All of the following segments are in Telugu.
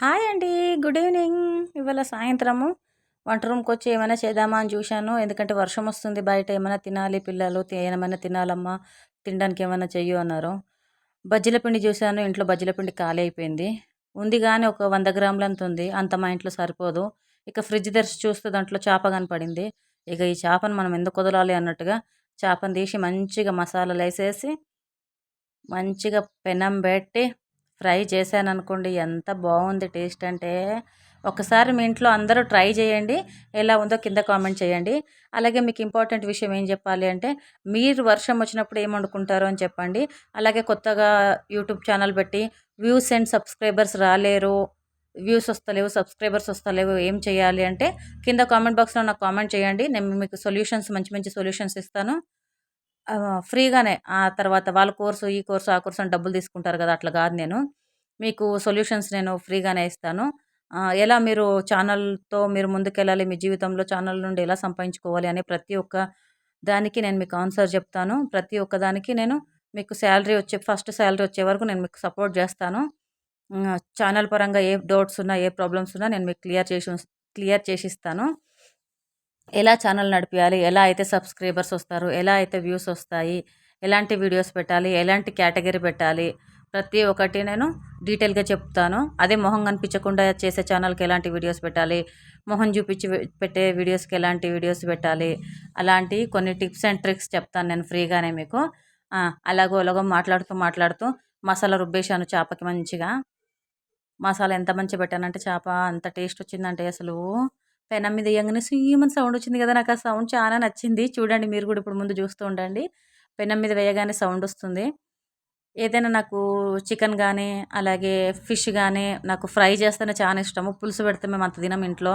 హాయ్ అండి గుడ్ ఈవినింగ్. ఇవాళ సాయంత్రము. వంట రూమ్కి వచ్చి ఏమైనా చేద్దామా అని చూశాను. ఎందుకంటే వర్షం వస్తుంది బయట ఏమైనా తినాలి పిల్లలు ఏమైనా తినాలమ్మా తినడానికి ఏమైనా చెయ్యు అన్నారు. బజ్జీల పిండి చూశాను ఇంట్లో బజ్జీల పిండి ఖాళీ అయిపోయింది. ఉంది కానీ ఒక వంద గ్రాములు అంత ఉంది. అంత మా ఇంట్లో సరిపోదు. ఇక ఫ్రిడ్జ్ తెరిచి చూస్తే దాంట్లో చేప కనపడింది. ఇక ఈ చేపను మనం ఎందుకు వదలాలి అన్నట్టుగా చేపను తీసి మంచిగా మసాలాలు వేసేసి మంచిగా పెనం పెట్టి ఫ్రై చేశాను అనుకోండి ఎంత బాగుంది టేస్ట్ అంటే ఒకసారి మీ ఇంట్లో అందరూ ట్రై చేయండి ఎలా ఉందో కింద కామెంట్ చేయండి. అలాగే మీకు ఇంపార్టెంట్ విషయం ఏం చెప్పాలి అంటే మీరు వర్షం వచ్చినప్పుడు ఏం వండుకుంటారో అని చెప్పండి. అలాగే కొత్తగా యూట్యూబ్ ఛానల్ పెట్టి వ్యూస్ అండ్ సబ్స్క్రైబర్స్ రాలేరు వ్యూస్ వస్తలేవు సబ్స్క్రైబర్స్ వస్తలేవు ఏం చేయాలి అంటే కింద కామెంట్ బాక్స్లో నాకు కామెంట్ చేయండి. నేను మీకు సొల్యూషన్స్ మంచి మంచి సొల్యూషన్స్ ఇస్తాను. ఫ్రీగానే. ఆ తర్వాత వాళ్ళ కోర్సు, ఈ కోర్సు, ఆ కోర్సు అని డబ్బులు తీసుకుంటారు కదా అట్లా కాదు నేను. మీకు సొల్యూషన్స్ నేను ఫ్రీగానే ఇస్తాను. ఎలా మీరు ఛానల్‌తో మీరు ముందుకెళ్ళాలి, మీ జీవితంలో ఛానల్ నుండి ఎలా సంపాదించుకోవాలి అనే ప్రతి ఒక్క దానికి నేను మీకు ఆన్సర్ చెప్తాను ప్రతి ఒక్క దానికి నేను మీకు శాలరీ వచ్చే ఫస్ట్ శాలరీ వచ్చే వరకు నేను మీకు సపోర్ట్ చేస్తాను ఛానల్ పరంగా ఏ డౌట్స్ ఉన్నా, ఏ ప్రాబ్లమ్స్ ఉన్నా నేను మీకు క్లియర్ చేసి క్లియర్ చేసిస్తాను. ఎలా ఛానల్ నడిపించాలి ఎలా అయితే సబ్స్క్రైబర్స్ వస్తారు, ఎలా అయితే వ్యూస్ వస్తాయి, ఎలాంటి వీడియోస్ పెట్టాలి, ఎలాంటి కేటగిరీ పెట్టాలి, ప్రతి ఒక్కటి నేను డీటెయిల్‌గా చెప్తాను. అదే మొహం కనిపించకుండా చేసే ఛానల్‌కి ఎలాంటి వీడియోస్ పెట్టాలి, మొహం చూపించి పెట్టే వీడియోస్‌కి ఎలాంటి వీడియోస్ పెట్టాలి, అలాంటి కొన్ని టిప్స్ అండ్ ట్రిక్స్ చెప్తాను నేను ఫ్రీగానే మీకు. అలాగో అలాగో మాట్లాడుతూ, మాట్లాడుతూ మసాలా రుబ్బేశాను చేపకి మంచిగా. మసాలా ఎంత మంచిగా పెట్టానంటే చేప అంత టేస్ట్ వచ్చిందంటే అసలు పెనం మీద ఇయ్యంగానే సుయ్యమని సౌండ్ వచ్చింది కదా! నాకు ఆ సౌండ్ చాలా నచ్చింది. చూడండి మీరు కూడా ఇప్పుడు ముందు చూస్తూ ఉండండి. పెనం మీద వేయగానే సౌండ్ వస్తుంది. ఏదైనా నాకు చికెన్ కానీ అలాగే ఫిష్ కానీ నాకు ఫ్రై చేస్తేనే చాలా ఇష్టము. పులుసు పెడితే మేము అంత తినం ఇంట్లో.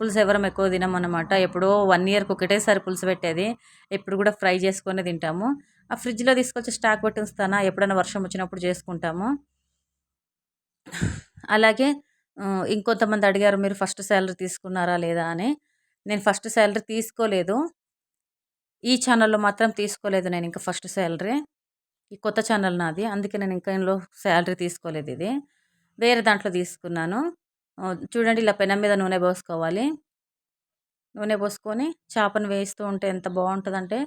పులుసు ఎవరం ఎక్కువ తినమన్నమాట. ఎప్పుడో వన్ ఇయర్‌కి ఒకటేసారి పులుసు పెట్టేది. ఎప్పుడు కూడా ఫ్రై చేసుకొని తింటాము. ఆ ఫ్రిడ్జ్‌లో తీసుకొచ్చి స్టాక్ పెట్టి ఉంచుతానా ఎప్పుడైనా వర్షం వచ్చినప్పుడు చేసుకుంటాము. అలాగే ఇంకొంతమంది అడిగారు మీరు ఫస్ట్ శాలరీ తీసుకున్నారా లేదా అని. నేను ఫస్ట్ శాలరీ తీసుకోలేదు. ఈ ఛానల్‌లో మాత్రం తీసుకోలేదు నేను ఇంకా ఫస్ట్ శాలరీ ఈ కొత్త ఛానల్ నాది. అందుకే నేను ఇంకా ఇందులో శాలరీ తీసుకోలేదు ఇది. వేరే దాంట్లో తీసుకున్నాను. చూడండి ఇలా పెనం మీద నూనె పోసుకోవాలి. నూనె పోసుకొని చేపను వేయిస్తూ ఉంటే ఎంత బాగుంటుందంటే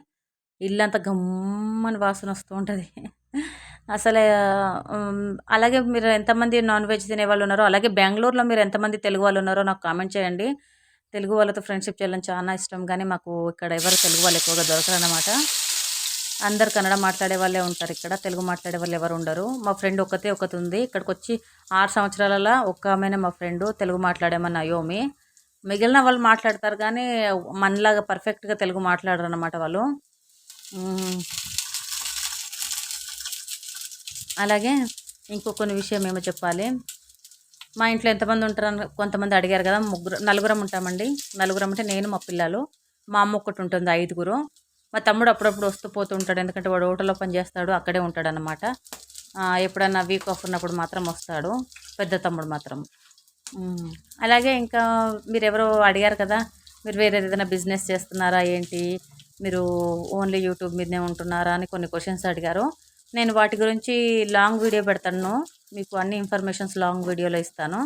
ఇల్లంతా గమ్మని వాసన వస్తూ ఉంటుంది అసలే అలాగే మీరు ఎంతమంది నాన్ వెజ్ తినేవాళ్ళు ఉన్నారో, అలాగే బెంగళూరులో మీరు ఎంతమంది తెలుగు వాళ్ళు ఉన్నారో నాకు కామెంట్ చేయండి. తెలుగు వాళ్ళతో ఫ్రెండ్‌షిప్ చేయడం చాలా ఇష్టం కానీ మాకు ఇక్కడ ఎవరు తెలుగు వాళ్ళు ఎక్కువగా దొరకరన్నమాట అందరూ కన్నడ మాట్లాడే వాళ్ళే ఉంటారు ఇక్కడ. తెలుగు మాట్లాడే వాళ్ళు ఎవరు ఉండరు. మా ఫ్రెండ్ ఒక్కతే ఒకతుంది. ఇక్కడికొచ్చి 6 సంవత్సరాలలో ఒక్క ఆమెనే మా ఫ్రెండు తెలుగు మాట్లాడామె నయోమి. మిగిలిన వాళ్ళు మాట్లాడతారు కానీ మనలాగా పర్ఫెక్ట్‌గా తెలుగు మాట్లాడరు అన్నమాట వాళ్ళు. అలాగే ఇంకో కొన్ని విషయం ఏమో చెప్పాలి. మా ఇంట్లో ఎంతమంది ఉంటారని కొంతమంది అడిగారు కదా! ముగ్గురు నలుగురం ఉంటామండి. నలుగురం అంటే నేను, మా పిల్లలు. మా అమ్మ ఒకటి ఉంటుంది ఐదుగురు. మా తమ్ముడు అప్పుడప్పుడు వస్తూ పోతూ ఉంటాడు. ఎందుకంటే వాడు హోటల్‌లో పని చేస్తాడు. అక్కడే ఉంటాడు అనమాట ఎప్పుడన్నా వీక్ ఆఫ్ ఉన్నప్పుడు మాత్రం వస్తాడు. పెద్ద తమ్ముడు మాత్రం. అలాగే ఇంకా మీరు ఎవరో అడిగారు కదా! మీరు వేరేది ఏదైనా బిజినెస్ చేస్తున్నారా ఏంటి? మీరు ఓన్లీ యూట్యూబ్ మీదనే ఉంటున్నారా? అని కొన్ని క్వశ్చన్స్ అడిగారు. నేను వాటి గురించి లాంగ్ వీడియో పెడతాను. మీకు అన్ని ఇన్ఫర్మేషన్స్ లాంగ్ వీడియోలో ఇస్తాను.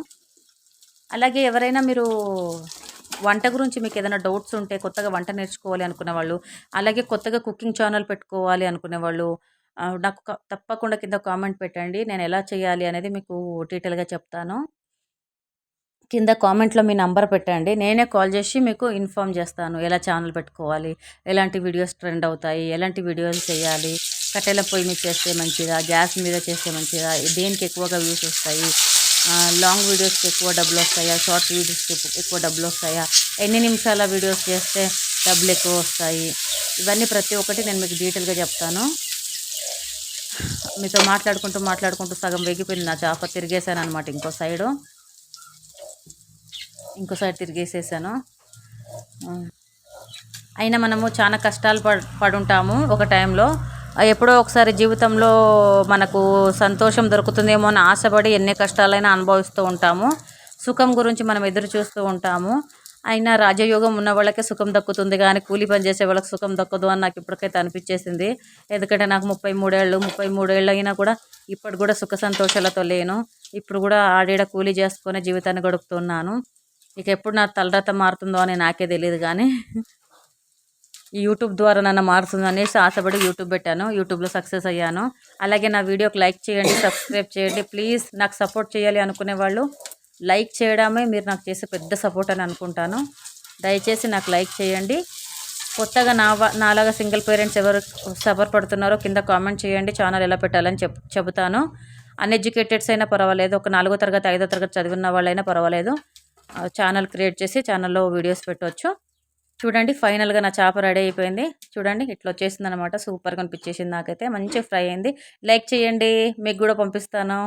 అలాగే ఎవరైనా మీరు వంట గురించి మీకు ఏదైనా డౌట్స్ ఉంటే, కొత్తగా వంట నేర్చుకోవాలి అనుకునేవాళ్ళు, అలాగే కొత్తగా కుకింగ్ ఛానల్ పెట్టుకోవాలి అనుకునేవాళ్ళు వాళ్ళు నాకు తప్పకుండా కింద కామెంట్ పెట్టండి. నేను ఎలా చేయాలి అనేది మీకు డీటెయిల్‌గా చెప్తాను. కింద కామెంట్‌లో మీ నంబర్ పెట్టండి. నేనే కాల్ చేసి మీకు ఇన్ఫార్మ్ చేస్తాను. ఎలా ఛానల్ పెట్టుకోవాలి, ఎలాంటి వీడియోస్ ట్రెండ్ అవుతాయి, ఎలాంటి వీడియోస్ చేయాలి, కట్టెల పొయ్యి మీద చేస్తే మంచిదా, గ్యాస్ మీద చేస్తే మంచిదా, దేనికి ఎక్కువగా వ్యూస్ వస్తాయి, లాంగ్ వీడియోస్‌కి ఎక్కువ డబ్బులు వస్తాయా షార్ట్ వీడియోస్‌కి ఎక్కువ డబ్బులు వస్తాయా ఎన్ని నిమిషాల వీడియోస్ చేస్తే డబ్బులు ఎక్కువ వస్తాయి. ఇవన్నీ ప్రతి ఒక్కటి నేను మీకు డీటెయిల్‌గా చెప్తాను. మీతో మాట్లాడుకుంటూ, మాట్లాడుకుంటూ సగం వెగిపోయింది నా చేప. తిరిగేసాననమాట ఇంకో సైడు. ఇంకో సైడ్ తిరిగేసేసాను. అయినా మనము చాలా కష్టాలు పడ్ పడుంటాము ఒక టైంలో. ఎప్పుడో ఒకసారి జీవితంలో మనకు సంతోషం దొరుకుతుందేమో అని ఆశపడి ఎన్ని కష్టాలైనా అనుభవిస్తూ ఉంటాము. సుఖం గురించి మనం ఎదురు చూస్తూ ఉంటాము. అయినా రాజయోగం ఉన్న వాళ్ళకే సుఖం దక్కుతుంది కానీ కూలి పని చేసే వాళ్ళకి సుఖం దక్కదు అని నాకు ఇప్పటికైతే అనిపించేసింది ఎందుకంటే నాకు ముప్పై మూడేళ్ళు ముప్పై మూడేళ్ళు అయినా కూడా ఇప్పటి కూడా సుఖ సంతోషాలతో లేను ఇప్పుడు కూడా ఆడేడ కూలి చేసుకునే జీవితాన్ని గడుపుతున్నాను ఇక ఎప్పుడు నా తలరాత మారుతుందో అని నాకే తెలియదు కానీ ఈ యూట్యూబ్ ద్వారా నన్ను మారుతుంది అనేసి ఆశపడి యూట్యూబ్ పెట్టాను. యూట్యూబ్లో సక్సెస్ అయ్యాను. అలాగే నా వీడియోకి లైక్ చేయండి సబ్స్క్రైబ్ చేయండి. ప్లీజ్ నాకు సపోర్ట్ చేయాలి అనుకునే వాళ్ళు లైక్ చేయడమే మీరు నాకు చేసే పెద్ద సపోర్ట్ అని అనుకుంటాను. దయచేసి నాకు లైక్ చేయండి. కొత్తగా నా నాలాగా సింగిల్ పేరెంట్స్ ఎవరు సఫర్ పడుతున్నారో కింద కామెంట్ చేయండి. ఛానల్ ఎలా పెట్టాలని చెప్ చెబుతాను. అన్ఎడ్యుకేటెడ్స్ అయినా పర్వాలేదు. ఒక నాలుగో తరగతి ఐదో తరగతి చదివిన వాళ్ళైనా పర్వాలేదు. ఛానల్ క్రియేట్ చేసి ఛానల్లో వీడియోస్ పెట్టవచ్చు చూడండి ఫైనల్గా నా చేప రెడీ అయిపోయింది. చూడండి ఇట్లా వచ్చేసింది అనమాట సూపర్గా అనిపించేసింది నాకైతే. మంచి ఫ్రై అయింది. లైక్ చేయండి. మీకు కూడా పంపిస్తాను.